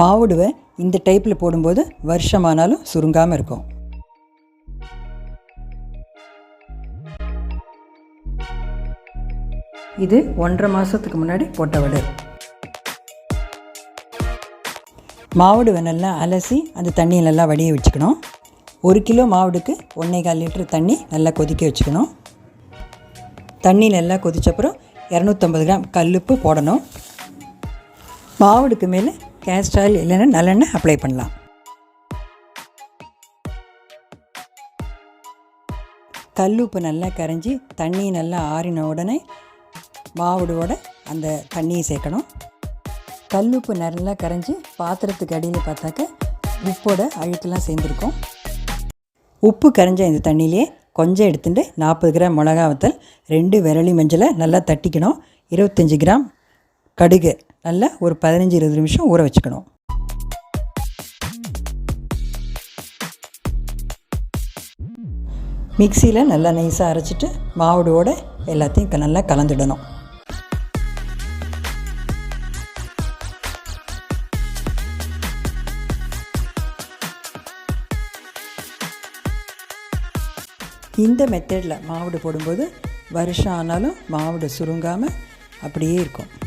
மாவுடுவை இந்த டைப்பில் போடும்போது வருஷமானாலும் சுருங்காமல் இருக்கும். இது ஒன்றரை மாதத்துக்கு முன்னாடி போட்ட வடை. மாவுடுவை நல்லா அலசி அந்த தண்ணியை நல்லா வடிய வச்சுக்கணும். ஒரு கிலோ மாவுடுக்கு ஒன்றே கால் லிட்டர் தண்ணி நல்லா கொதிக்க வச்சுக்கணும். தண்ணி நல்லா கொதிச்சப்புறம் இரநூத்தம்பது கிராம் கல்லுப்பு போடணும். மாவுடுக்கு மேலே கேஸ்ட் ஆயில் இல்லைன்னா நல்லெண்ணெய் அப்ளை பண்ணலாம். கல் உப்பு நல்லா கரைஞ்சி தண்ணி நல்லா ஆறின உடனே மாவுடுவோட அந்த தண்ணியை சேர்க்கணும். கல் உப்பு நல்லா கரைஞ்சி பாத்திரத்துக்கு அடியில் பார்த்தாக்க உப்போட அழுக்கெல்லாம் சேர்ந்துருக்கும். உப்பு கரைஞ்ச இந்த தண்ணியிலே கொஞ்சம் எடுத்துட்டு நாற்பது கிராம் மிளகா வத்தல் ரெண்டு விரலி மஞ்சளை நல்லா தட்டிக்கணும். இருபத்தஞ்சி கிராம் கடுகு நல்லா ஒரு பதினஞ்சு இருபது நிமிஷம் ஊற வச்சுக்கணும். மிக்சியில் நல்லா நைஸாக அரைச்சிட்டு மாவுடோடு எல்லாத்தையும் க- நல்லா கலந்துடணும். இந்த மெத்தடில் மாவுடு போடும்போது வருஷம் ஆனாலும் மாவுடு சுருங்காமல் அப்படியே இருக்கும்.